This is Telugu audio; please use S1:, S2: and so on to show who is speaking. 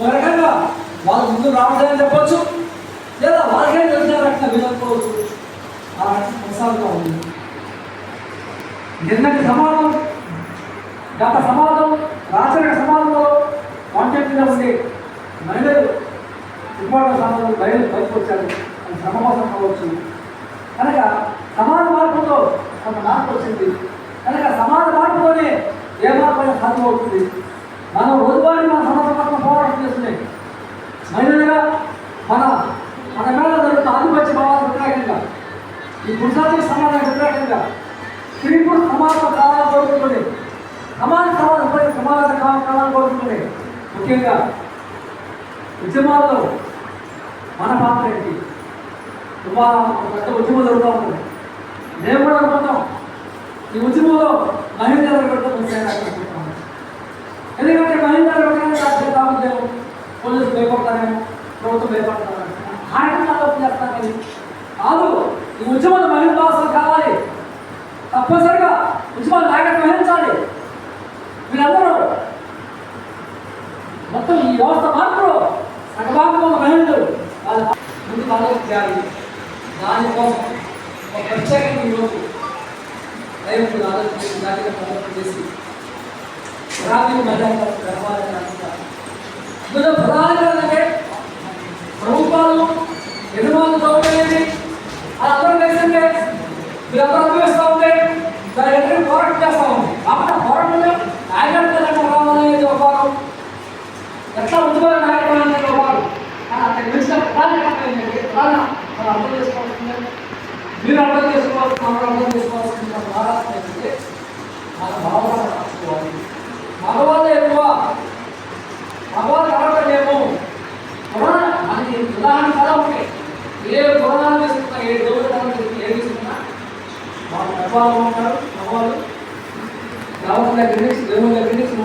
S1: ఒక రకంగా వాళ్ళ ముందు రావట్లేదని చెప్పొచ్చు. లేదా వాళ్ళకే తెలిసిన వినకపోవచ్చు. ఆ రకంగా కొనసాగుతూ ఉంది. నిన్నటి సమాజం గత సమాజం రాచరిక సమాజంలో వంట ఉండే మహిళలు ఇవాళ సమాజంలో మహిళలు బయటకు వచ్చారు. అది శ్రమవాసం కావచ్చు. కనుక సమాజ మార్పుతో కొంత మార్పు వచ్చింది. కనుక సమాజ మార్పుతోనే ఏ మార్పు అయినా సాధ్యమవుతుంది. మనం రోజువారీ మన సమాజ పట్ల పోరాటం చేస్తున్నాయి మహిళలుగా మన మన మీద జరుగుతున్న ఆధిపత్య భావాలకు వ్యతిరేకంగా. ఈ పురుషాత్మక సమాజానికి వ్యతిరేకంగా. స్త్రీ పురుష సమాజం కావాలని కోరుకుంటుంది. సమాజ సమాజం సమాజం కావాలని కోరుకుంటుంది. ముఖ్యంగా ఉద్యమాల్లో మన పాత్ర ఏంటి? ఇవాళ పెద్ద ఉద్యమం జరుగుతూ ఉంటుంది మేము కూడా అనుకుంటాం. ఈ ఉద్యమంలో మహిళ అనుకుంటాం ఎందుకంటే మహిళ రాబోద్దేమో పోలీసులు భయపడతారేమో ప్రభుత్వం భయపడతారేమో. ఆయన ఆలోచన చేస్తాం కాదు ఈ ఉద్యమంలో మహిళ భాషలు కావాలి తప్పనిసరిగా ఉద్యమాలు నాయకత్వం వహించాలి వీళ్ళందరూ మొత్తం ఈ వ్యవస్థ మాత్రం సగభాగంలో మహిళలు వాళ్ళ ముందు ఆలోచన చేయాలి దానికోసం ఒక ప్రత్యేకంగా ఈరోజు దైవం ఆలోచించి చేసి ప్రదర్శన చేసి గ్రామీణ మహిళలకు గర్వాలని అనుకుంటారు ఇందులో ప్రధానంగా ఉంటే తెలిసిందే మీరందరూ అనుభవిస్తూ ఉంటే దాని ఎదురు పోరాటం చేస్తూ ఉంది అప్పుడు ఆ పోరాటంలో నాయకత్వ తెలంగాణ రావాలనేది ఒక భాగం ఎట్లా ఉద్యోగ నాయకుడు అనేది ఒక భాగం కానీ అంతకు మించిన ప్రధాన కారణం ప్రధాన మనం అర్థం చేసుకోవాల్సిందే మీరు అర్థం చేసుకోవాల్సిన వాళ్ళు మగవాళ్ళు ఉంటారు మగవాళ్ళు రావడం దగ్గర నుంచి దేవుని దగ్గర నుంచి